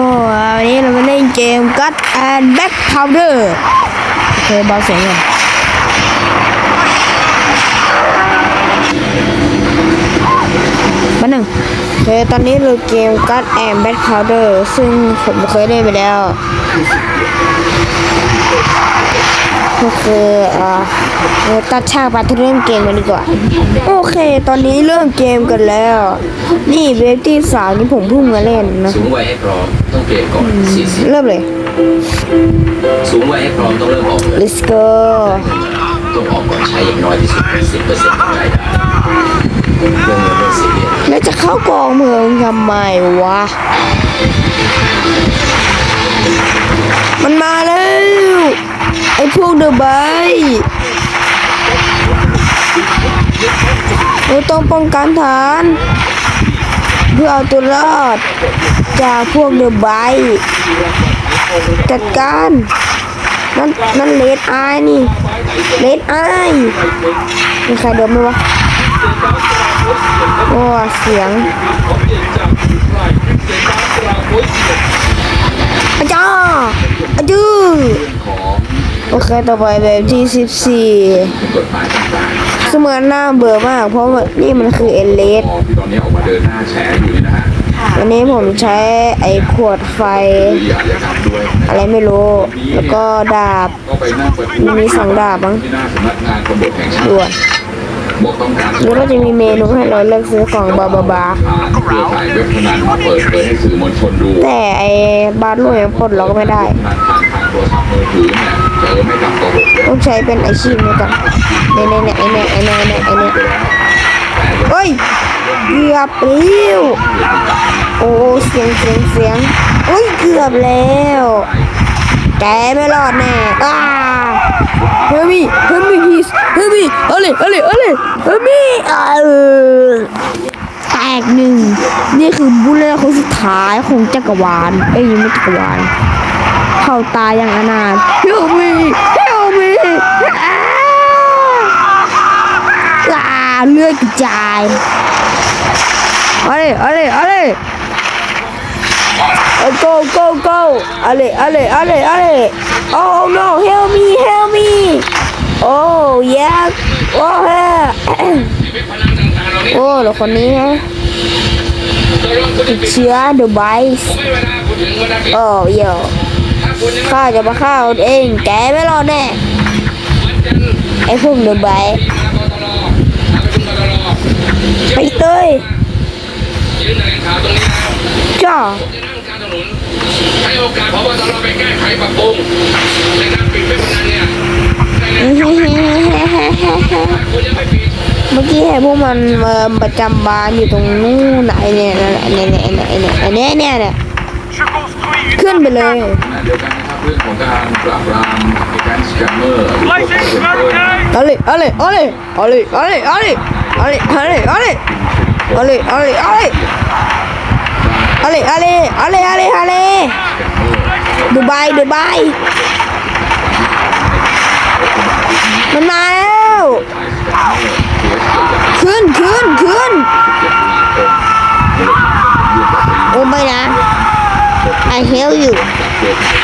ก็วันนี้เรามาเล่นเกม God and Back Powder โอเคเบาเสียงก่อนมาหนึ่งโอเคตอนนี้เราเกม God and Back Powder ซึ่งผมเคยเล่นไปแล้ว ก็คือเอ่อเราตัดฉากไปที่เริ่มเกมกันดีกว่า โอเค ตอนนี้เริ่มเกมกันแล้ว นี่เวฟที่สามนี่ผมเพิ่งมาเล่นนะ สูงวัยให้พร้อมต้อง เตรียมก่อนเริ่มเลย40สูงวัยให้พร้อมต้องเริ่มออกเลย let's go ต้องออกก่อนใช้อย่างน้อยที่สุด10%ของรายได้เรื่องเงินเรื่องซีเรียสแล้วจะเข้ากองเมืองทำไมวะ มันมาแล้ว ไอ้พวกเดอะไบเราต้องป้องกันฐาน เพื่อเอาตัวรอด จากพวกเดอะไบจัดการนั่นนั่นเลดไอนี่เลดไอมีใครโดนไหมวะโอ้เสียงอาจารย์อาจือโอเคต่อไปแบบที่สิบสี่เสมือนหน้าเบื่อมาก เพราะว่านี่มันคือเอเลสที่ตอนนี้ออกมาเดินหน้าแฉอยู่นี่นะฮะ วันนี้ผมใช้ไอ้ขวดไฟ อะไรไม่รู้ แล้วก็ดาบ มีสองดาบมั้งด่วนแล้ว่าจะมีเมนูให้เราเลือกซื้อกล่องบาบาบาแต่ไอ้บาร์ลูยังปลดล็อกไม่ได้ ต้องใช้เป็นอาชีพนี่ก่อนเนี่ยนี่เนี่ยเนี่ยเนี่ยเนี่ยเนี่ย เฮ้ยเกือบแล้วโอ้เสียงเสียงเสียงเฮ้ยเกือบแล้วแกไม่รอดแน่อ้าเฮมี่เฮมี่พีสเฮมี่เอาเลยเอาเลยเอาเลยเฮมี่อ่าเออแตกหนึ่งนี่คือบุลเลตคนสุดท้ายของจักรวาลเอ้ยไม่จักรวาลเข้าตายอย่างอนาถเฮมี่เฮมี่ เลือดกระจายอะไรอะไรอะไรโก้โก้โก้อะไรอะไรอะไรอะไร oh no help me help me oh yeah โอ้โหโอ้แล้วคนนี้ฮะติดเชื้อดูไบส์โอ้เยข้าจะมาฆ่าเอง แกไม่รอแน่ ไอ้พวกดูไบส์ ลงข่าวตรงนี้แล้วจ้าจะนั่งกลางถนนให้โอกาสพบตรไปแก้ไขปรับปรุงในการปิดเว็บพนันเนี่ยได้แล้วคุณยังไม่ปิดเมื่อกี้เห็นพวกมันมาประจำบานอยู่ตรงนู้นไอเนี่ยนั่นไอเนี่ยไอเนี่ยไอเนี่ยไอเนี่ยเนี่ยเนี่ยขึ้นไปเลยขณะเดียวกันนะครับเรื่องของการปราบปรามแก๊งสแกมเมอร์หรือพวกคอร์เซนเตอร์เอาเลยเอาเลยเอาเล อาเลยเอาเลยเอาเลยเอาเลยเอาเลยเอาเลยเอาเลยเอาเลยเอาเลยเอาเลยเอเลยเอาเลยเอาเลยเอาเลยดูไบดูไบมันมาแล้ว ขึ้นขึ้นขึ้น โอ้ไม่นะ I help you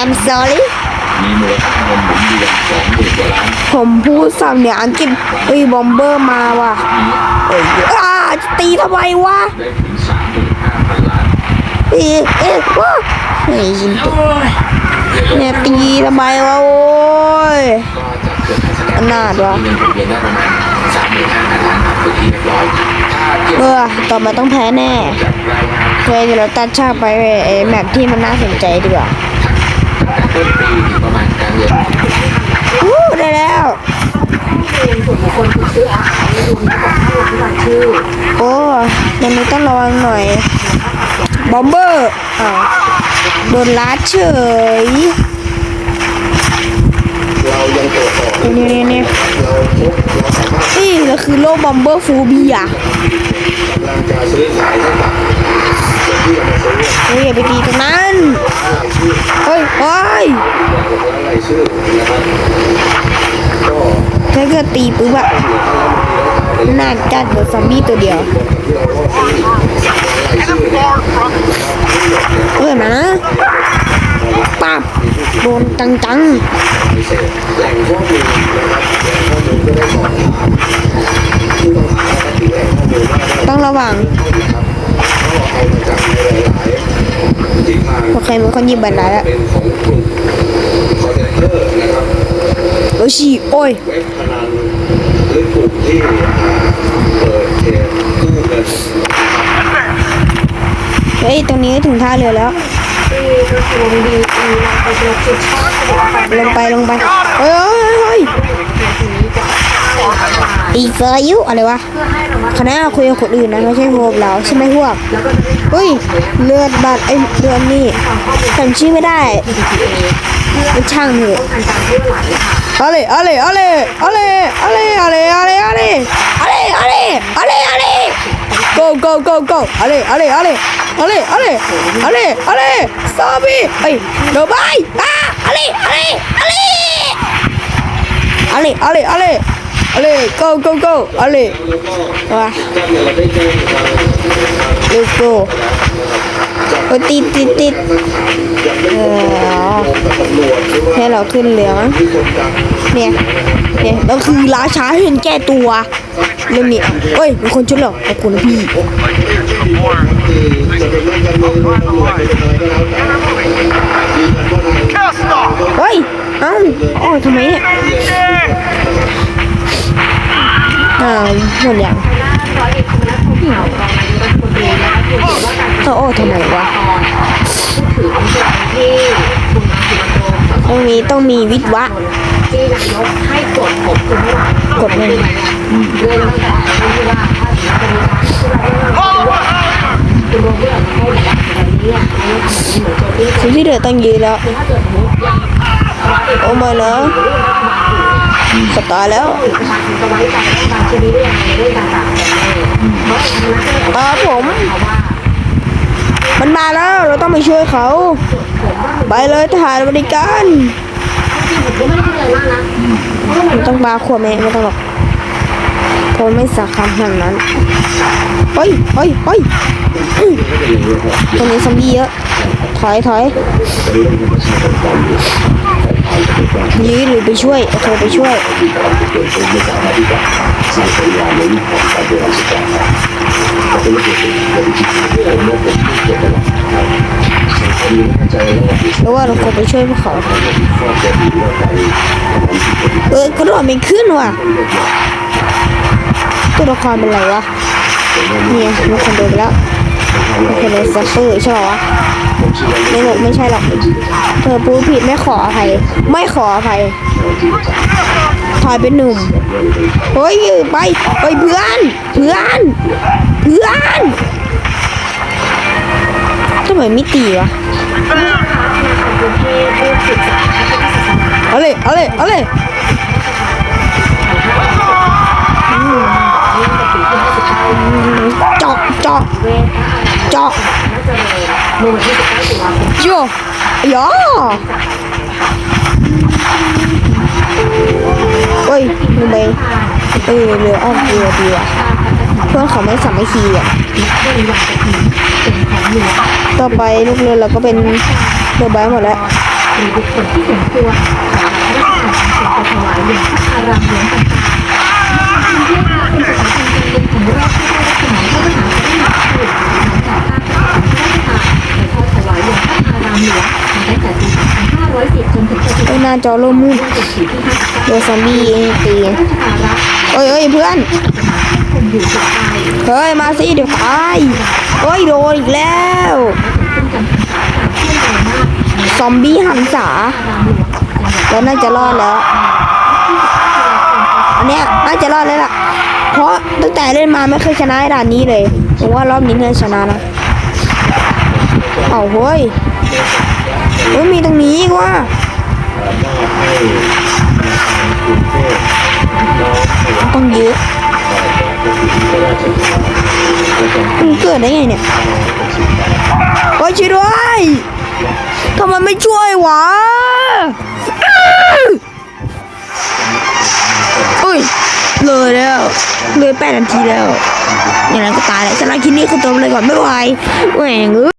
I'm sorry มีมูลค่าเงินหมุนเวียนสองหมื่นกว่าล้านผมพูดสำเนียงอังกฤษเฮ้ยบอมเบอร์มาว่ะนี้เอ้ยอ้าจะตีทำไมวะได้ถึงสามหมื่นห้าพันล้านเอ๊ะเอ๊ะวะเฮ้ยยินตัวเนี่ยตีทำไมวะโว้ยก็จะเกิดการแสดงอนาถวะมีเงินหมุนเวียนได้ประมาณสามหมื่นห้าพันล้านบาทเป็นที่เรียบร้อยถ้าเทียบเออต่อมาต้องแพ้แน่จากรายงาน เคยเดี๋ยวเราตัดฉากไปไอ้แมปที่มันน่าสนใจดีกว่า ต้นปีประมาณกลางเดือนวู้ได้แล้วโอ้ยังไม่ต้องระวังหน่อย บอมเบอร์อ้าวโดนลัดเฉยเรายังตรวจสอบนี่ยเนี่ยเนี่ยเราพบเราสามารถนี่ก็คือโรคบอมเบอร์ฟูเบียกำลังจะซื้อขายทั้งหมดส่วนที่เราซื้อเฮ้ยอย่าไปตีตรงนั้น เฮ้ยเฮ้ย ถ้าเกิดตีปุ๊บอะน่าจัดเดอซอมมี่ตัวเดียวเออนะปับโดนจังจังต้องระวัง โอเคมันคนยิบบันไดละโอ้ชีโอ้ยเว็บพนันหรือกเที่เปิดเทกู้เงิเฮ้ยตรงนี้ถึงท่าเรือแล้วลงไปลงไปเฮ้ย อีเฟอร์ยุอะไรวะคณะคุยกับคนอื่นนะไม่ใช่พวกเราใช่ไหมพวกเฮ้ยเลือดบัตรไอ้เลือดนี่จำชื่อไม่ได้ไม่ช่างเถอะอะไรอะไรอะไรอะไรอะไรอะไรอะไรอะไรอะไรอะไรอะไรอะไร go go go go อะไรอะไรอะไรอะไรอะไรอะไรอะไรซอมบี้เอ้ยเดี๋ยวไปอะอะไรอะไรอะไรอะไรอะไร อาเลย go go go เอาเลยว้า let's go โอ้ติดติดติดเออให้เราขึ้นเรือมั้งเนี่ยเนี่ยเราคือล้าช้าเห็นแก้ตัวเรื่องนี้เอ้ยมีคนชุดหรอขอบคุณพี่เฮ้ยเอ้าอ๋อทำไมเนี่ย เออหมดยังโตโอ้ทำไมวะตรงนี้ต้องมีวิทวะที่นายกให้กดผมคุณไม่ไหวกดไม่ไหวเรื่องแต่ที่ว่าถ้าถึงคุณโรเบิร์ตให้แบบนี้นากทำแบบนี้เหมือนโจที่เดือดตั้งยีแล้วโอ้มาเนาะ สตาร์แล้วครัผม มันมาแล้วเราต้องไปช่วยเขา ไปเลยทหารบริการต้องบาขวบแม่ไม่ต้องหรอกผมไม่สักคำขนาดนั้นเฮ้ยเฮ้ยเฮ้ยตอนนี้ซอมบี้เยอะ ถอยถอย ยืนหรือไปช่วยโอเคไปช่วยแล้วว่าเราควรไปช่วยพวกเขาเออกระโดดไม่ขึ้นว่ะตัวละครเป็นไรวะเนี่ยมีคนโดนแล้วมีคนโดนซัปเปอร์ใช่ป่าวะ ไม่หกไม่ใช่หรอก เธอพูดผิดไม่ขออภัยไม่ขออภัยถอยเป็นหนุ่มเฮ้ยไปเฮ้ยเพื่อนเพื่อนเพื่อนทำไมไม่ตีวะเอาเลยเอาเลยเอาเลยเจาะเจาะ เจาะเมื่อวันที่19ตุลาคมโย่ยอเฮ้ยลืมไปเออเรืออ้อมเรือดีว่ะเพื่อนเขาไม่สามัคคีอะต่อไปลูกเรือเราก็เป็นเรือใบหมดแล้วหรือบุคคลที่สมควรราชการเสียงถวายอย่างพระอารามหลวงต่างๆ เป็นกลุ่มแรกที่ได้รับสนองพระมหารุณาธิคุณหน้าจอโลมูโดนซอมบี้เอตีเอ้ยเอ้ยเพื่อน เฮ้ย มาสิเดี๋ยวตายเอ้ยโดนอีกแล้ว ซอมบี้หันสาเราน่าจะรอดแล้ว อันเนี้ยน่าจะรอดแล้วล่ะ เพราะตั้งแต่เล่นมาไม่เคยชนะไอ้ด่านนี้เลยผมว่ารอบนี้น่าชนะนะเอาเฮ้ยเฮ้ยมีตรงนี้อีกว่ะต้องเยอะมันเกิดได้ไงเนี่ยโอ้ยช่วยด้วยทำไมไม่ช่วยวะเอ้ย เลยแล้วเลยแปดนาทีแล้วอย่างนั้นก็ตายแล้วสำหรับคลิปนี้คือจบเลยก่อนไม่ไหวแหวงเอ้ย